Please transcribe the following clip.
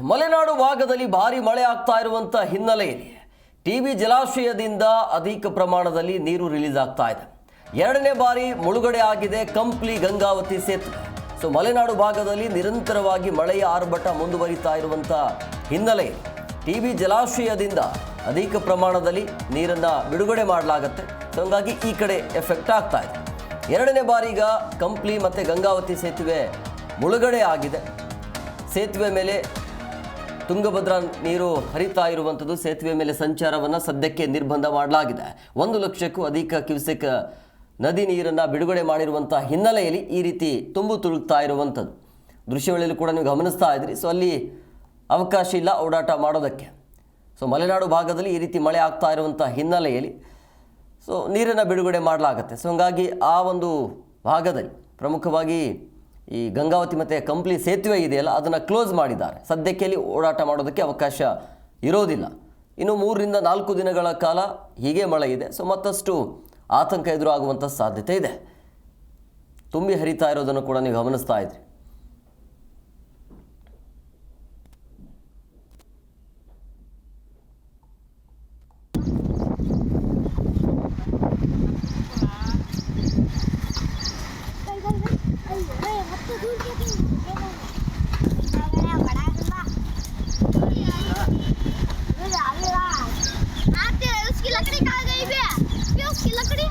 ಮಲೆನಾಡು ಭಾಗದಲ್ಲಿ ಭಾರಿ ಮಳೆ ಆಗ್ತಾ ಇರುವಂಥ ಹಿನ್ನೆಲೆಯಲ್ಲಿ ಟಿಬಿ ಜಲಾಶಯದಿಂದ ಅಧಿಕ ಪ್ರಮಾಣದಲ್ಲಿ ನೀರು ರಿಲೀಸ್ ಆಗ್ತಾ ಇದೆ. ಎರಡನೇ ಬಾರಿ ಮುಳುಗಡೆ ಆಗಿದೆ ಕಂಪ್ಲಿ ಗಂಗಾವತಿ ಸೇತುವೆ. ಸೊ, ಮಲೆನಾಡು ಭಾಗದಲ್ಲಿ ನಿರಂತರವಾಗಿ ಮಳೆಯ ಆರ್ಭಟ ಮುಂದುವರಿತಾ ಇರುವಂಥ ಟಿ ಟಿಬಿ ಜಲಾಶಯದಿಂದ ಅಧಿಕ ಪ್ರಮಾಣದಲ್ಲಿ ನೀರನ್ನು ಬಿಡುಗಡೆ ಮಾಡಲಾಗತ್ತೆ. ಸೊ, ಹಂಗಾಗಿ ಈ ಕಡೆ ಎಫೆಕ್ಟ್ ಆಗ್ತಾ ಇದೆ. ಎರಡನೇ ಬಾರಿಗ ಕಂಪ್ಲಿ ಮತ್ತು ಗಂಗಾವತಿ ಸೇತುವೆ ಮುಳುಗಡೆ ಆಗಿದೆ. ಸೇತುವೆ ಮೇಲೆ ತುಂಗಭದ್ರಾ ನೀರು ಹರಿತಾ ಇರುವಂಥದ್ದು ಸೇತುವೆ ಮೇಲೆ ಸಂಚಾರವನ್ನು ಸದ್ಯಕ್ಕೆ ನಿರ್ಬಂಧ ಮಾಡಲಾಗಿದೆ. ಒಂದು ಲಕ್ಷಕ್ಕೂ ಅಧಿಕ ಕ್ಯೂಸೆಕ್ ನದಿ ನೀರನ್ನು ಬಿಡುಗಡೆ ಮಾಡಿರುವಂಥ ಹಿನ್ನೆಲೆಯಲ್ಲಿ ಈ ರೀತಿ ತುಂಬು ತುಳುಕ್ತಾ ಇರುವಂಥದ್ದು. ದೃಶ್ಯಗಳಲ್ಲಿ ಕೂಡ ನೀವು ಗಮನಿಸ್ತಾ ಇದ್ರಿ ಸೊ ಅಲ್ಲಿ ಅವಕಾಶ ಇಲ್ಲ ಓಡಾಟ ಮಾಡೋದಕ್ಕೆ. ಸೊ ಮಲೆನಾಡು ಭಾಗದಲ್ಲಿ ಈ ರೀತಿ ಮಳೆ ಆಗ್ತಾ ಇರುವಂಥ ಹಿನ್ನೆಲೆಯಲ್ಲಿ ಸೊ ನೀರನ್ನು ಬಿಡುಗಡೆ ಮಾಡಲಾಗತ್ತೆ. ಸೊ ಹಂಗಾಗಿ ಆ ಒಂದು ಭಾಗದಲ್ಲಿ ಪ್ರಮುಖವಾಗಿ ಈ ಗಂಗಾವತಿ ಮತ್ತು ಕಂಪ್ಲಿ ಸೇತುವೆ ಇದೆಯಲ್ಲ, ಅದನ್ನು ಕ್ಲೋಸ್ ಮಾಡಿದ್ದಾರೆ. ಸದ್ಯಕ್ಕೆ ಅಲ್ಲಿ ಓಡಾಟ ಮಾಡೋದಕ್ಕೆ ಅವಕಾಶ ಇರೋದಿಲ್ಲ. ಇನ್ನು ಮೂರರಿಂದ ನಾಲ್ಕು ದಿನಗಳ ಕಾಲ ಹೀಗೆ ಮಳೆ ಇದೆ ಸೊ ಮತ್ತಷ್ಟು ಆತಂಕ ಎದುರಾಗುವಂಥ ಸಾಧ್ಯತೆ ಇದೆ. ತುಂಬಿ ಹರಿತಾ ಇರೋದನ್ನು ಕೂಡ ನೀವು ಗಮನಿಸ್ತಾ ಇದ್ರಿ. लकड़ी कहाँ गई बे उसकी लकड़ी